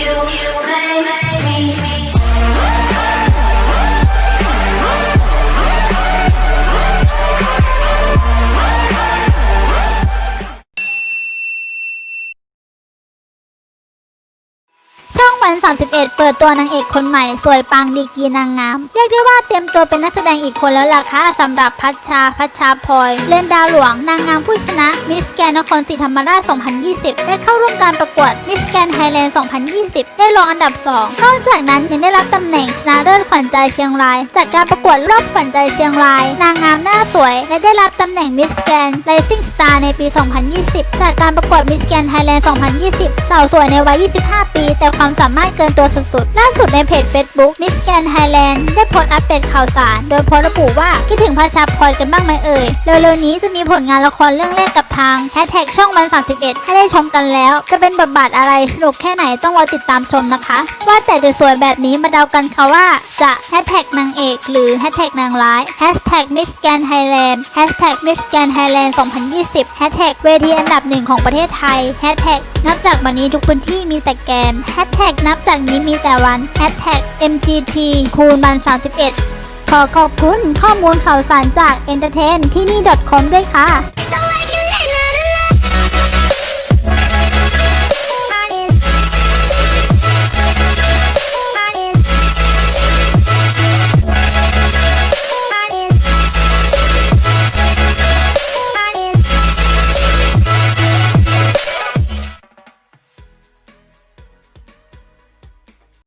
you make me. ช่องวัน31 เปิดตัวนางเอกคนใหม่ สวยปังดีกีนางงาม เรียกได้ว่าเตรียมตัวเป็นนักแสดงอีกคนแล้วล่ะค่ะสำหรับพัชชาพัชชาพลอย เล่นดาวหลวง นางงามผู้ชนะ มิสแกนนครศรีธรรมราช 2020 ได้เข้าร่วมการประกวดมิสแกนไทยแลนด์ 2020 ได้รองอันดับ 2 นอกจากนั้นยังได้รับตำแหน่งชนะเลิศขวัญใจเชียงราย จากการประกวดรอบขวัญใจเชียงราย นางงามหน้าสวย และได้รับตำแหน่งมิสแกน Rising Star ในปี 2020 จากการประกวดมิสแกนไทยแลนด์ 2020 สาวสวยในวัย 25 ปี แต่ความสามารถเกินตัวสุดๆ ล่าสุดในเพจ Facebook Miss Grand Thailand ได้โพสต์อัปเดตข่าวสาร โดยโพสต์ระบุว่า คิดถึงพระชาพลอยกันบ้างไหมเอ่ย เร็วๆนี้จะมีผลงานละครเรื่องแรกกับทางแฮชแท็กช่องวัน 31 ให้ได้ชมกันแล้ว จะเป็นบทบาทอะไรสนุกแค่ไหนต้องรอติดตามชมนะคะ ว่าแต่จะสวยแบบนี้มาเดากันค่ะว่าจะแฮชแท็กนางเอกหรือแฮชแท็กนางร้ายแฮชแท็ก Miss Grand Thailand แฮชแท็ก Miss Grand Thailand 2020แฮชแท็กเวทีอันดับหนึ่งของประเทศไทยแฮชแท็กนับจากวันนี้ทุกพื้นที่มีแต่แกมแฮชแท็กนับจากนี้มีแต่วันแฮชแท็ก MGT คูณวัน31 ขอขอบคุณข้อมูลข่าวสารจาก Entertain ที่นี่ .com ด้วยค่ะ